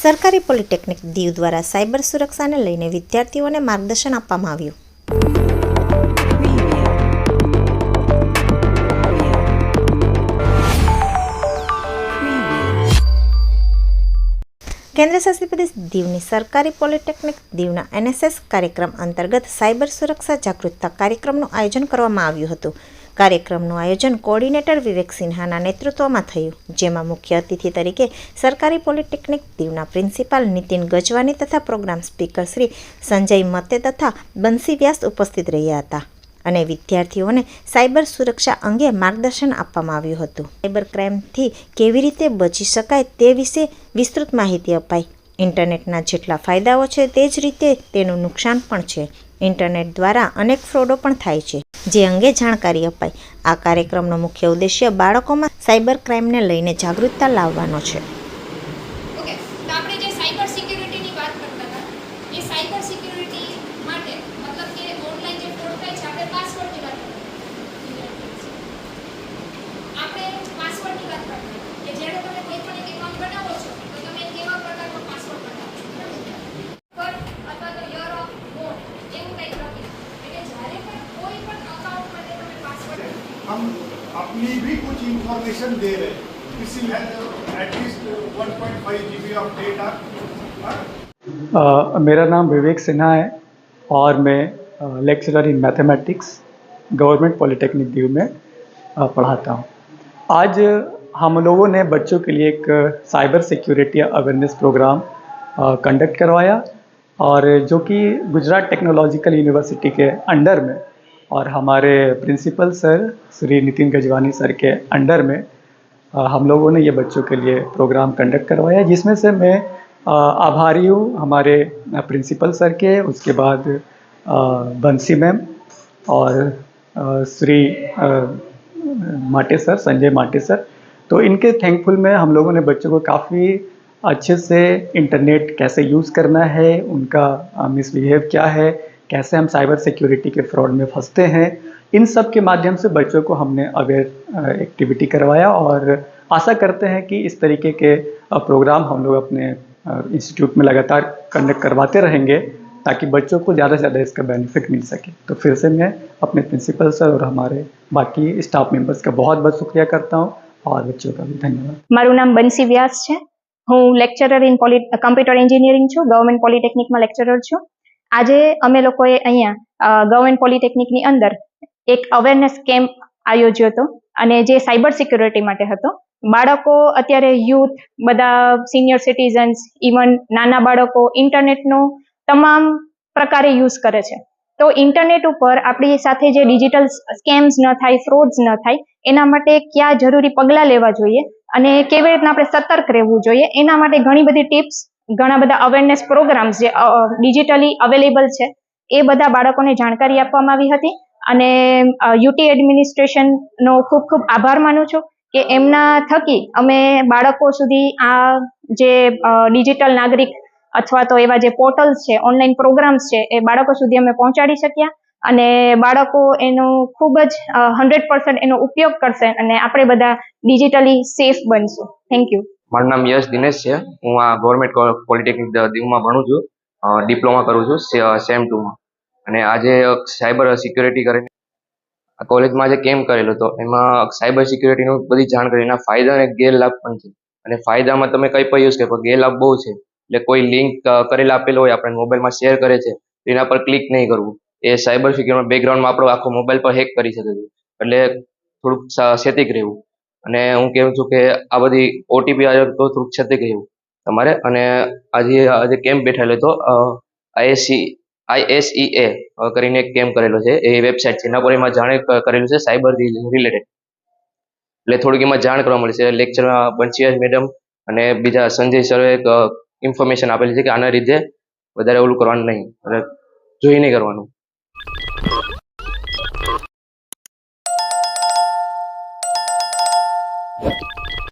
સરકારી પોલિટેકનિક દીવ દ્વારા સાયબર સુરક્ષાને લઈને વિદ્યાર્થીઓને માર્ગદર્શન આપવામાં આવ્યું. કેન્દ્રશાસિત પ્રદેશ દીવની સરકારી પોલિટેકનિક દીવના એનએસએસ કાર્યક્રમ અંતર્ગત સાયબર સુરક્ષા જાગૃતતા કાર્યક્રમનું આયોજન કરવામાં આવ્યું હતું. કાર્યક્રમનું આયોજન કોઓર્ડિનેટર વિવેક સિન્હાના નેતૃત્વમાં થયું, જેમાં મુખ્ય અતિથિ તરીકે સરકારી પોલિટેકનિક દીવના પ્રિન્સિપાલ નીતિન ગજવાની તથા પ્રોગ્રામ સ્પીકર શ્રી સંજય મતે તથા બંસી વ્યાસ ઉપસ્થિત રહ્યા હતા. અને વિદ્યાર્થીઓને સાયબર સુરક્ષા અંગે માર્ગદર્શન આપવામાં આવ્યું હતું. સાયબર ક્રાઇમથી કેવી રીતે બચી શકાય તે વિશે વિસ્તૃત માહિતી અપાઈ. ઇન્ટરનેટના જેટલા ફાયદાઓ છે તે જ રીતે તેનું નુકસાન પણ છે. ઇન્ટરનેટ દ્વારા અનેક ફ્રોડો પણ થાય છે. જે અંગે જાણકારી અપાઈ. આ કાર્યક્રમનો મુખ્ય ઉદ્દેશ્ય બાળકોમાં સાયબર ક્રાઇમને લઈને જાગૃતતા લાવવાનો છે. આપણે પાસવર્ડની વાત હતા કે જ્યારે તમે કોઈ પણ એક એકાઉન્ટ બનાવો છો हम अपनी भी कुछ इंफॉर्मेशन दे रहे किसी एटलीस्ट 1.5 जीबी ऑफ़ डेटा मेरा नाम विवेक सिन्हा है और मैं lecturer in mathematics government polytechnic Diu में पढ़ाता हूँ। आज हम लोगों ने बच्चों के लिए एक cyber security awareness programme conduct करवाया और जो कि गुजरात टेक्नोलॉजिकल यूनिवर्सिटी के अंडर में और हमारे principal sir, Shri Nitin Gajwani sir के अंडर में हम लोगों ने ये बच्चों के लिए प्रोग्राम कंडक्ट करवाया, जिसमें से मैं आभारी हूँ हमारे प्रिंसिपल सर के, उसके बाद बंसी मैम और श्री माटे सर, संजय माटे सर। तो इनके थैंकफुल में हम लोगों ने बच्चों को काफ़ी अच्छे से इंटरनेट कैसे यूज़ करना है, उनका मिसबिहेव क्या है कैसे हम साइबर सिक्योरिटी के फ्रॉड में फंसते हैं इन सब के माध्यम से बच्चों को हमने अवेयर एक्टिविटी करवाया और आशा करते हैं कि इस तरीके के अ, प्रोग्राम हम लोग अपने इंस्टीट्यूट में लगातार कंडक्ट करवाते रहेंगे ताकि बच्चों को ज़्यादा से ज़्यादा इसका बेनिफिट मिल सके तो फिर से मैं अपने प्रिंसिपल सर और हमारे बाकी स्टाफ मेंबर्स का बहुत बहुत शुक्रिया करता हूँ और बच्चों का भी धन्यवाद મારું નામ બંસી વ્યાસ છે હું lecturer in poly computer engineering છું ગવર્મેન્ટ પોલિટેકનિકમાં લેક્ચરર છું આજે અમે લોકોએ અહીંયા ગવર્મેન્ટ પોલિટેકનિકની અંદર એક અવેરનેસ કેમ્પ આયોજ્યો હતો અને જે સાયબર સિક્યોરિટી માટે હતો. બાળકો અત્યારે યુથ બધા સિનિયર સિટીઝન્સ ઇવન નાના બાળકો ઇન્ટરનેટનો તમામ પ્રકારે યુઝ કરે છે. તો ઇન્ટરનેટ ઉપર આપણી સાથે જે ડિજિટલ સ્કેમ્સ ન થાય ફ્રોડ્સ ન થાય, એના માટે કયા જરૂરી પગલાં લેવા જોઈએ અને કેવી રીતના આપણે સતર્ક રહેવું જોઈએ, એના માટે ઘણી બધી ટિપ્સ ઘણા બધા અવેરનેસ પ્રોગ્રામ્સ જે ડિજિટલી અવેલેબલ છે, એ બધા બાળકોને જાણકારી આપવામાં આવી હતી. અને યુટી એડમિનિસ્ટ્રેશનનો ખૂબ ખૂબ આભાર માનું છું કે એમના થકી અમે બાળકો સુધી આ જે ડિજિટલ નાગરિક અથવા તો એવા જે પોર્ટલ્સ છે ઓનલાઈન પ્રોગ્રામ્સ છે, એ બાળકો સુધી અમે પહોંચાડી શક્યા. અને બાળકો એનો ખૂબ જ હંડ્રેડ પર્સન્ટ એનો ઉપયોગ કરશે અને આપણે બધા ડિજિટલી સેફ બનશું. થેન્ક યુ મારું નામ યશ દિનેશ છે. હું આ ગવર્મેન્ટ પોલિટેકનિક દીવમાં ભણું છું. ડિપ્લોમા કરું છું સેમ ટુમાં અને આજે સાયબર સિક્યોરિટી કરીને કોલેજમાં જે કેમ્પ કરેલો હતો એમાં સાયબર સિક્યોરિટીનું બધી જાણકારી. એના ફાયદા અને ગેરલાભ પણ છે. અને ફાયદામાં તમે કંઈ પણ યુઝ કરો ગેરલાભ બહુ છે. એટલે કોઈ લિંક કરેલા આપેલો હોય, આપણે મોબાઈલમાં શેર કરે છે એના પર ક્લિક નહીં કરવું. એ સાયબર સિક્યોર બેકગ્રાઉન્ડમાં આપણો આખો મોબાઈલ પર હેક કરી શકે છે. એટલે થોડુંક સેતિક રહેવું. અને હું કહું છું કે આ બધી ઓટીપી આવ્યો તો સચેત રહેવું તમારે. અને આજે આજે કેમ્પ બેઠેલો હતો આઈએસસી આઈએસઈએ કરીને એક કેમ્પ કરેલો છે. એ વેબસાઇટ છે. એના પર એમાં જાણે કરેલું છે સાયબર રિલેટેડ. એટલે થોડીક એમાં જાણ કરવા મળી છે. લેક્ચરમાં બંસીયાજ મેડમ અને બીજા સંજય સરે એક ઇન્ફોર્મેશન આપેલી છે કે આના લીધે વધારે ઓલું કરવાનું નહીં. એટલે જોઈ નહીં કરવાનું.